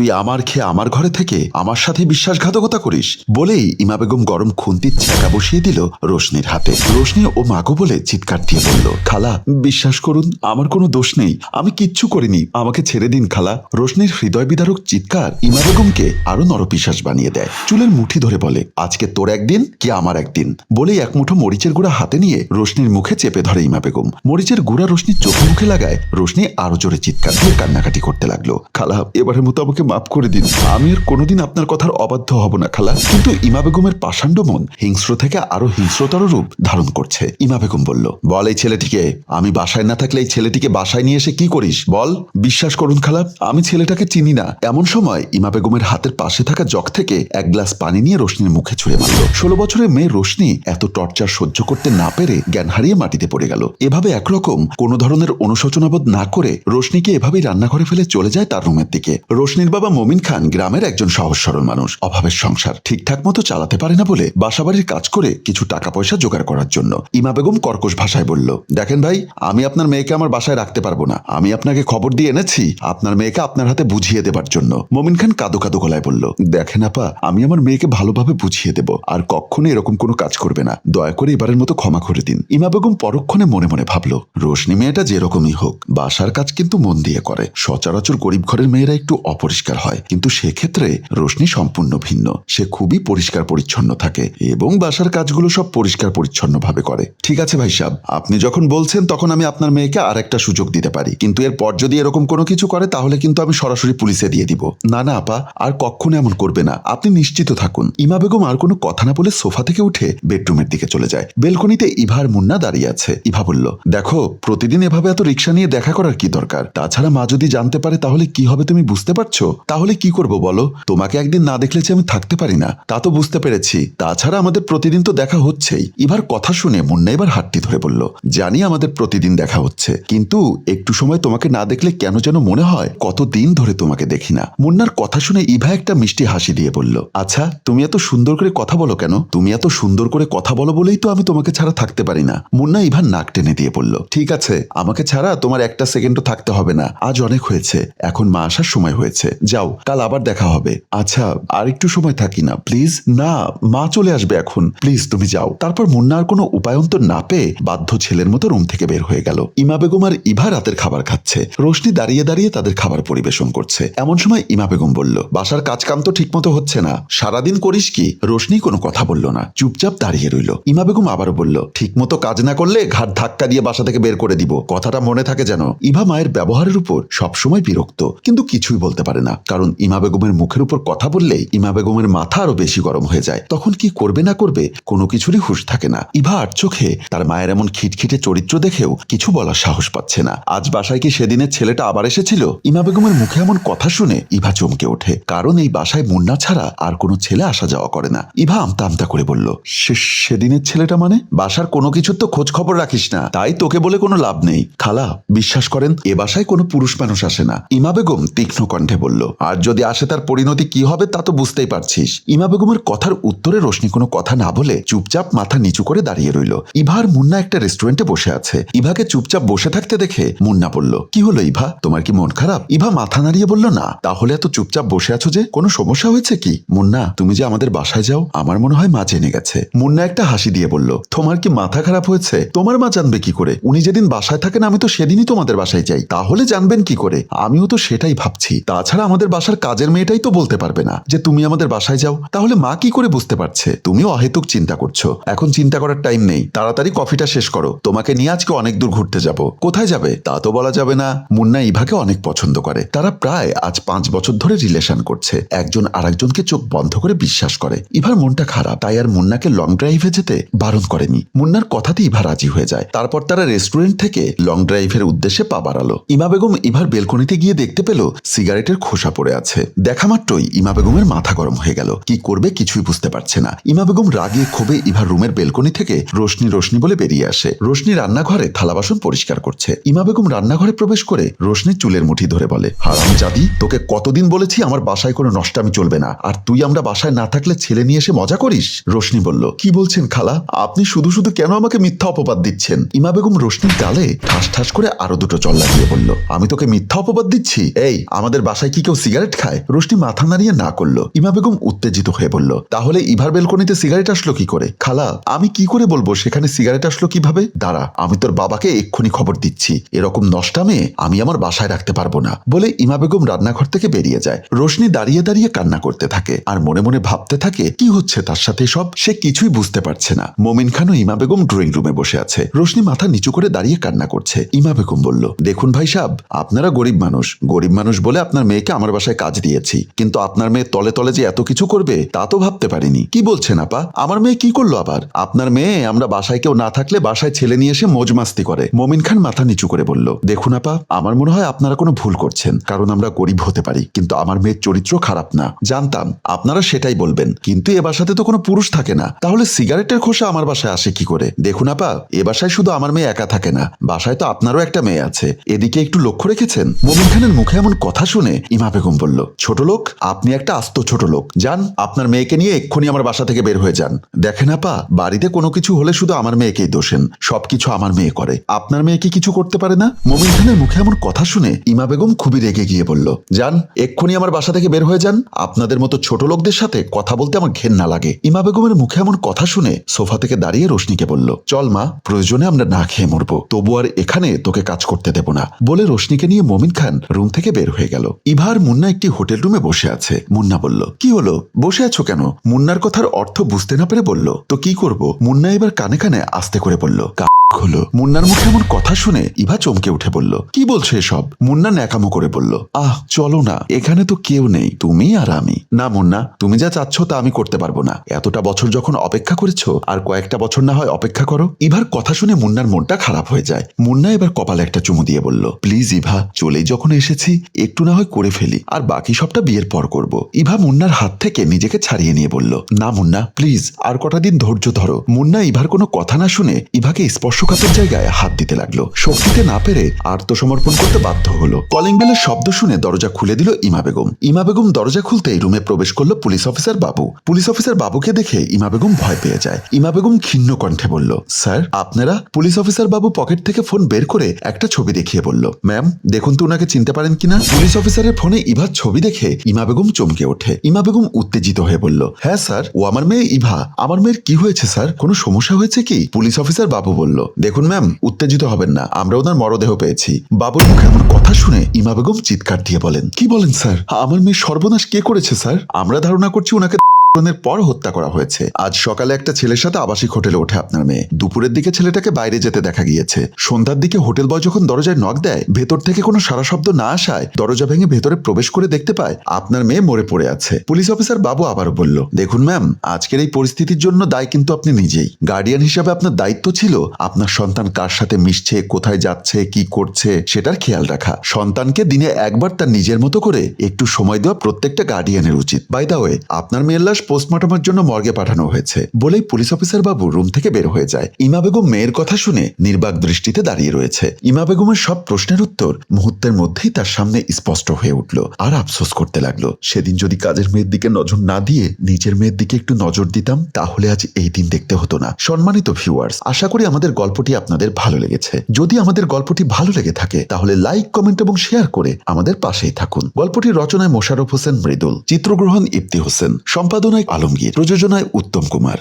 তুই আমার খেয়ে আমার ঘরে থেকে আমার সাথে বিশ্বাসঘাতকতা করিস? বলেই ইমা বেগম গরম খুন্তির ছ্যাঁকা বসিয়ে দিল রোশনির হাতে। রোশনি ও মাগো বলে চিৎকার দিয়ে বলল, খালা, বিশ্বাস করুন, আমার কোনো দোষ নেই। আমি কিচ্ছু করিনি। আমাকে ছেড়ে দিন, খালা। রোশনির হৃদয় বিদারক চিৎকার ইমা বেগমকে আরও নরপিশ্বাস বানিয়ে দেয়। চুলের মুঠি ধরে বলে, আজকে তোর একদিন, কি আমার একদিন? বলেই এক মুঠো মরিচের গুঁড়া হাতে নিয়ে রোশনির মুখে চেপে ধরে ইমা বেগম। মরিচের গুঁড়া রোশনির চোখে মুখে লাগায় রোশনি আরও জোরে চিৎকার দিয়ে কান্নাকাটি করতে লাগল। খালা, এবারের মতো আমাকে মাফ করে দিন। আমি আর কোনোদিন আপনার কথার অবাধ্য হব না, খালা। কিন্তু ইমা বেগমের পাষাণ্ড মন হিংস্র থেকে আরও হিংস্রতর রূপ ধারণ করছে, ইমা বেগম বলল। বল এই ছেলেটিকে, আমি বাসায় না থাকলে এই ছেলেটিকে বাসায় নিয়ে এসে কি করিস, বল। বিশ্বাস করুন, খালা, আমি ছেলেটাকে চিনি না। এমন সময় ইমা বেগমের হাতের পাশে থাকা জগ থেকে এক গ্লাস পানি নিয়ে রোশনির মুখে ছুঁড়ে মারল। ষোলো বছরের মেয়ে রোশনি এত টর্চার সহ্য করতে না পেরে জ্ঞান হারিয়ে মাটিতে পড়ে গেল। এভাবে একরকম কোনো ধরনের অনুশোচনাবোধ না করে রোশনিকে এভাবেই রান্নাঘরে ফেলে চলে যায় তার রুমের দিকে। রোশনির বাবা মমিন খান গ্রামের একজন সহজ সরল মানুষ। অভাবের সংসার ঠিকঠাক মতো চালাতে পারে না বলে বাসাবাড়ির কাজ করে কিছু টাকা পয়সা জোগাড় করার জন্য ইমা বেগম কর্কশ ভাষায় বলল, দেখেন ভাই, আমি আপনার মেয়েকে আমার বাসায় রাখতে পারব না। আমি আপনাকে খবর দিয়ে এনেছি আপনার মেয়েকে আপনার হাতে বুঝিয়ে দেবার জন্য। মমিন খান কাদো কাদো গলায় বলল, দেখেন আপা, আমি আমার মেয়েকে ভালোভাবে বুঝিয়ে দেব। আর কখনো এরকম কোনো কাজ করবে না। দয়া করে এবারের মতো ক্ষমা করে দিন। ইমা বেগম পরক্ষণে মনে মনে ভাবল, রোশনি মেয়েটা যেরকমই হোক, বাসার কাজ কিন্তু মন দিয়ে করে। সচরাচর গরিব ঘরের মেয়েরা একটু অপরিষ্কার হয়। কিন্তু সেক্ষেত্রে রোশনি সম্পূর্ণ ভিন্ন। সে খুবই পরিষ্কার পরিচ্ছন্ন থাকে এবং বাসার কাজগুলো সব পরিষ্কার পরিচ্ছন্ন ভাবে করে। ঠিক আছে ভাই সাহেব আপনি যখন বলছেন তখন আমি আপনার মেয়েকে আর একটা সুযোগ দিতে পারি। কিন্তু এরপর যদি এরকম কোনো কিছু করে তাহলে কিন্তু আমি সরাসরি পুলিশে দিয়ে দিব। না না আপা, আর কখনো এমন করবে না। আপনি নিশ্চিত থাকুন। ইমা বেগম আর কোনো কথা না বলে সোফা থেকে উঠে বেডরুমের দিকে চলে যায়। বেলকনিতে ইভার মুন্না দাঁড়িয়ে আছে। ইভা বলল, দেখো, প্রতিদিন এভাবে এত রিক্সা নিয়ে দেখা করার কি দরকার? তাছাড়া মা যদি জানতে পারে তাহলে কি হবে তুমি বুঝতে পারছ? তাহলে কি করব বলো? তোমাকে একদিন না দেখলে যে আমি থাকতে পারি না, তা তো বুঝতে পেরেছি। তাছাড়া আমাদের প্রতিদিন তো দেখা হচ্ছেই। ইভার কথা শুনে মুন্না এবার হাতটি ধরে বলল, জানি আমাদের প্রতিদিন দেখা হচ্ছে, কিন্তু একটু সময় তোমাকে না দেখলে কেন যেন মনে হয়? কতদিন ধরে তোমাকে দেখি না। মুন্নার কথা শুনে ইভা একটা মিষ্টি হাসি দিয়ে বলল আচ্ছা তুমি এত সুন্দর করে কথা বলো কেন? তুমি এত সুন্দর করে কথা বলো বলেই তো আমি তোমাকে ছাড়া থাকতে পারি না। মুন্না ইভার নাক টেনে দিয়ে বলল, ঠিক আছে, আমাকে ছাড়া তোমার একটা সেকেন্ডও থাকতে হবে না। আজ অনেক হয়েছে, এখন মা আসার সময় হয়েছে। যাও, কাল আবার দেখা হবে। আচ্ছা আর একটু সময় থাকি না, প্লিজ? না, মা চলে আসবে এখন। প্লিজ, তুমি যাও। তারপর মুন্না আর কোনো উপায়ন্তর না পেয়ে বাধ্য ছেলের মতো রুম থেকে বের হয়ে গেল। ইমা বেগম আর ইভা রাতের খাবার খাচ্ছে। রোশনি দাঁড়িয়ে দাঁড়িয়ে তাদের খাবার পরিবেশন করছে। এমন সময় ইমা বেগম বলল, বাসার কাজ কাম তো ঠিকমতো হচ্ছে না। সারাদিন করিস কি? রোশনি কোনো কথা বলল না। চুপচাপ দাঁড়িয়ে রইল। ইমা বেগম আবারও বলল, ঠিকমতো কাজ না করলে ঘাট ধাক্কা দিয়ে বাসা থেকে বের করে দিব। কথাটা মনে থাকে যেন। ইভা মায়ের ব্যবহারের উপর সবসময় বিরক্ত, কিন্তু কিছুই বলতে পারে না। কারণ ইমা বেগমের মুখের উপর কথা বললেই ইমা বেগমের মাথা আরও বেশি গরম হয়ে যায়। তখন কি করবে না করবে কোনো কিছুরই হুঁশ থাকে না। ইভা আর চোখে তার মায়ের এমন খিটখিটে চরিত্র দেখেও কিছু বলার সাহস পাচ্ছে না। আজ বাসায় কি সেদিনের ছেলেটা আবার এসেছিল? ইমা বেগমের মুখে এমন কথা শুনে ইভা চমকে ওঠে। কারণ এই বাসায় মুন্না ছাড়া আর কোনো ছেলে আসা যাওয়া করে না। ইভা আমতা আমতা করে বলল, "সে- সেদিনের ছেলেটা মানে? বাসার কোনো কিছুর তো খোঁজ খবর রাখিস না। তাই তোকে বলে কোনো লাভ নেই। খালা, বিশ্বাস করেন, এ বাসায় কোনো পুরুষ মানুষ আসে না। ইমা বেগম তীক্ষ্ণ কণ্ঠে বলল আর যদি আসে তার পরিণতি কি হবে তা তো বুঝতেই পারছিস। ইমা বেগমের কথার উত্তরে রোশনি কোনো কথা না বলে চুপচাপ মাথা নিচু করে দাঁড়িয়ে রইল। ইভার মুন্না একটা রেস্টুরেন্টে বসে আছে। ইভাকে চুপচাপ বসে থাকতে দেখে মুন্না বলল, কি হলো ইভা? তোমার কি মন খারাপ? ইভা মাথা নাড়িয়ে বলল, না। তাহলে এত চুপচাপ বসে আছো যে কোনো সমস্যা হয়েছে কি? মুন্না, তুমি যে আমাদের বাসায় যাও, আমার মনে হয় মা জেনে গেছে। মুন্না একটা হাসি দিয়ে বলল, তোমার কি মাথা খারাপ হয়েছে? তোমার মা জানবে কি করে? উনি যেদিন বাসায় থাকেন, আমি তো সেদিনই তোমাদের বাসায় যাই। তাহলে জানবেন কি করে? আমিও তো সেটাই ভাবছি। তাছাড়া আমাদের বাসার কাজের মেয়েটাই তো বলতে পারবে না যে তুমি আমাদের বাসায় যাও। তাহলে মা কি করে বুঝতে পারছে? তুমিও অহেতুক চিন্তা করছ। এখন চিন্তা করার টাইম নেই। তাড়াতাড়ি কফিটা শেষ করো। তোমাকে নিয়ে আজকে অনেক দূর ঘুরতে যাব। কোথায় যাবে? তা তো বলা যাবে না। মুন্না ইভাকে অনেক পছন্দ করে। তারা প্রায় আজ পাঁচ বছর ধরে রিলেশন করছে। একজন আরেকজনকে চোখ বন্ধ করে বিশ্বাস করে। ইভার মনটা খারাপ। তাই আর মুন্নাকে লং ড্রাইভে যেতে বারণ করেনি। মুন্নার কথাতে ইভা রাজি হয়ে যায়। তারপর তারা রেস্টুরেন্ট থেকে লং ড্রাইভের উদ্দেশ্যে পা বাড়ালো। ইমা বেগম ইভার বেলকনিতে গিয়ে দেখতে পেল, সিগারেটের খোসা পড়ে আছে। দেখা মাত্রই ইমা বেগমের মাথা গরম হয়ে গেল। কি করবে কিছুই বুঝতে পারছে না। ইমা বেগম রাগে ক্ষোভে ইভার রুমের বেলকনি থেকে রোশনি রোশনি বলে বেরিয়ে আসে। রোশনি রান্নাঘরে থালা বাসন পরিষ্কার করছে। ইমা বেগম রান্নাঘরে প্রবেশ করে রোশনি চুলের মুঠি ধরে বলে, হারাম জাদি, তোকে কতদিন বলেছি আমার বাসায় কোনো নষ্টামি চলবে না। আর তুই আমরা বাসায় না থাকলে ছেলে নিয়ে এসে মজা করিস? রোশনি বলল, কি বলছেন খালা? আপনি শুধু শুধু কেন আমাকে মিথ্যা অপবাদ দিচ্ছেন? ইমা বেগম রোশনির গালে ঠাস ঠাস করে আরও দুটো চল লাগিয়ে বলল, আমি তোকে মিথ্যা অপবাদ দিচ্ছি? এই, আমাদের বাসায় কি কেউ সিগারেট খায়? রোশনি মাথা নাড়িয়ে না করল। ইমা বেগম উত্তেজিত হয়ে বলল, তাহলে ইভার বেলকনিতে সিগারেট আসলো কি করে? খালা, আমি কি করে বলব সেখানে সিগারেট আসলো কীভাবে? দাঁড়া, আমি তোর বাবাকে এক্ষুনি খবর দিচ্ছি। এরকম নষ্টা মেয়ে আমি আমার বাসায় রাখতে পারব না। বলে ইমা বেগম রান্নাঘর থেকে বেরিয়ে যায়। রোশনি দাঁড়িয়ে দাঁড়িয়ে কান্না করতে থাকে আর মনে মনে ভাবতে থাকে, কি হচ্ছে তার সাথে সব? সে কিছুই বুঝতে পারছে না। মোমিন খান ও ইমা বেগম ড্রয়িং রুমে বসে আছে। রোশনি মাথা নিচু করে দাঁড়িয়ে কান্না করছে। ইমা বেগম বলল, দেখুন ভাই সাহেব আপনারা গরিব মানুষ। গরিব মানুষ বলে আপনার মেয়েকে আমার বাসায় কাজ দিয়েছি, কিন্তু আপনার মেয়ে তলে তলে যে এত কিছু করবে, তা তো ভাবতে পারিনি। কি বলছেন আপা? আমার মেয়ে কি করল আবার? আপনার মেয়ে আমরা বাসায় কেউ না থাকলে বাসায় ছেলে নিয়ে এসে মোজ মাস্তি করে। মমিন খান মাথা নিচু করে বলল, দেখুন আপা, আমার মনে হয় আপনারা কোনো ভুল করছেন, কারণ আমরা গরিব হতে পারি, কিন্তু আমার মেয়ের চরিত্র খারাপ না। জানতাম, আপনারা সেটাই বলবেন, কিন্তু এ বাসাতে তো কোনো পুরুষ থাকে না। তাহলে সিগারেটের খোসা আমার বাসায় আসে কি করে? দেখুন আপা, এ বাসায় শুধু আমার মেয়ে একা থাকে না, বাসায় তো আপনারও একটা মেয়ে আছে। এদিকে একটু লক্ষ্য রেখেছেন? মোমিন খানের মুখে এমন কথা শুনে ইমা বেগম বলল, ছোট লোক, আপনি একটা আস্ত ছোট লোক। যান, আপনার মেয়েকে নিয়ে এক্ষুনি আমার বাসা থেকে বের হয়ে যান। দেখেন আপা, বাড়িতে কোনো কিছু হলে শুধু আমার মেয়েকেই দোষেন। সবকিছু আমার মেয়ে করে। আপনার মেয়ে কি কিছু করতে পারে না? মোমিন খানের মুখে এমন কথা শুনে ইমা বেগম খুবই রেগে গিয়ে বলল, যান, এক্ষুনি আমার বাসা থেকে বের হয়ে যান। আপনাদের মতো ছোট লোকদের সাথে কথা বলতে আমার ঘেন্না লাগে। ইমা বেগমের মুখে এমন কথা শুনে সোফা থেকে দাঁড়িয়ে রোশনিকে বলল, চল মা, প্রয়োজনে আমরা না খেয়ে মরবো। তবু আর এখানে তোকে কাজ করতে দেব না। বলে রোশনিকে নিয়ে মমিন খান রুম থেকে বের হয়ে গেল। ইভার মুন্না একটি হোটেল রুমে বসে আছে। মুন্না বলল, কি হলো? বসে আছো কেন? মুন্নার কথার অর্থ বুঝতে না পেরে বলল, তো কি করব? মুন্না এবার কানে কানে আস্তে করে বলল, "কা- হলো মুন্নার মুখে এমন কথা শুনে ইভা চমকে উঠে বলল, কি বলছো এসব? মুন্না ন্যাকামো করে বলল, আহ, চলো না, এখানে তো কেউ নেই, তুমি আর আমি। না মুন্না, তুমি যা চাচ্ছ তা আমি করতে পারব না। এতটা বছর যখন অপেক্ষা করেছ, আর কয়েকটা বছর না হয় অপেক্ষা করো? ইভার কথা শুনে মুন্নার মনটা খারাপ হয়ে যায়। মুন্না এবার কপালে একটা চুমু দিয়ে বলল, প্লিজ ইভা, চলেই যখন এসেছি, একটু না হয় করে ফেলি, আর বাকি সবটা বিয়ের পর করব। ইভা মুন্নার হাত থেকে নিজেকে ছাড়িয়ে নিয়ে বলল, না মুন্না, প্লিজ, আর কটা দিন ধৈর্য ধরো। মুন্না ইভার কোনো কথা না শুনে ইভাকে স্পর্শকাতের জায়গায় হাত দিতে লাগল। শক্তিতে না পেরে আত্মসমর্পণ করতে বাধ্য হলো। কলিং বেলের শব্দ শুনে দরজা খুলে দিল ইমা বেগম। ইমা বেগম দরজা খুলতেই রুমে প্রবেশ করল পুলিশ অফিসার বাবু। পুলিশ অফিসার বাবুকে দেখে ইমা বেগম ভয় পেয়ে যায়। ইমা বেগম ক্ষীণ কণ্ঠে বলল, স্যার, আপনারা? পুলিশ অফিসার বাবু পকেট থেকে ফোন বের করে একটা ছবি দেখিয়ে বলল ম্যাম দেখুন তো ওনাকে চিনতে পারেন কিনা? পুলিশ অফিসারের ফোনে ইভার ছবি দেখে ইমা বেগম চমকে ওঠে। ইমা বেগম উত্তেজিত হয়ে বলল হ্যাঁ স্যার। ও আমার মেয়ে ইভা। আমার মেয়ের কি হয়েছে, স্যার? কোনো সমস্যা হয়েছে কি? পুলিশ অফিসার বাবু বলল দেখুন ম্যাম, উত্তেজিত হবেন না, আমরা ওনার মরদেহ পেয়েছি। বাবুর মুখে আমার কথা শুনে ইমা বেগম চিৎকার দিয়ে বলেন, কি বলেন স্যার? আমার মেয়ে সর্বনাশ কে করেছে স্যার? আমরা ধারণা করছি ওনাকে পর হত্যা করা হয়েছে। আজ সকালে একটা ছেলের সাথে আবাসিক হোটেলে ওঠে আপনার মেয়ে। দুপুরের দিকে ছেলেটাকে বাইরে যেতে দেখা গিয়েছে। সন্ধ্যার দিকে হোটেল বয় যখন দরজায় নক দেয়, ভেতর থেকে কোনো সারা শব্দ না আসায় দরজা ভেঙে ভেতরে প্রবেশ করে দেখতে পায় আপনার মেয়ে মরে পড়ে আছে। পুলিশ অফিসার বাবু আবারও বলল, দেখুন ম্যাম, আজকের এই পরিস্থিতির জন্য দায় কিন্তু আপনি নিজেই। গার্ডিয়ান হিসাবে আপনার দায়িত্ব ছিল আপনার সন্তান কার সাথে মিশছে, কোথায় যাচ্ছে, কি করছে, সেটার খেয়াল রাখা। সন্তানকে দিনে একবার তার নিজের মতো করে একটু সময় দেওয়া প্রত্যেকটা গার্ডিয়ানের উচিত। বাই দা ওয়ে আপনার মেয়ের লাশ পোস্টমর্টমের জন্য মর্গে পাঠানো হয়েছে। বলেই পুলিশ অফিসার বাবু রুম থেকে বের হয়ে যায়। ইমা বেগম মেয়ের কথা শুনে নির্বাক দৃষ্টিতে দাঁড়িয়ে রয়েছে। ইমা বেগমের সব প্রশ্নের উত্তর মুহূর্তের মধ্যেই তার সামনে স্পষ্ট হয়ে উঠল আর আফসোস করতে লাগল। সেদিন যদি কাজের মেয়ের দিকে নজর না দিয়ে নিজের মেয়ের দিকে একটু নজর দিতাম, তাহলে আজ এই দিন দেখতে হতো না। সম্মানিত ভিউয়ার্স আশা করি আমাদের গল্পটি আপনাদের ভালো লেগেছে। যদি আমাদের গল্পটি ভালো লেগে থাকে, তাহলে লাইক কমেন্ট এবং শেয়ার করে আমাদের পাশেই থাকুন। গল্পটির রচনায় মোশারফ হোসেন মৃদুল, চিত্রগ্রহণ ইফতি হোসেন। সম্পাদনায় আলমগীর। প্রযোজনায় উত্তম কুমার।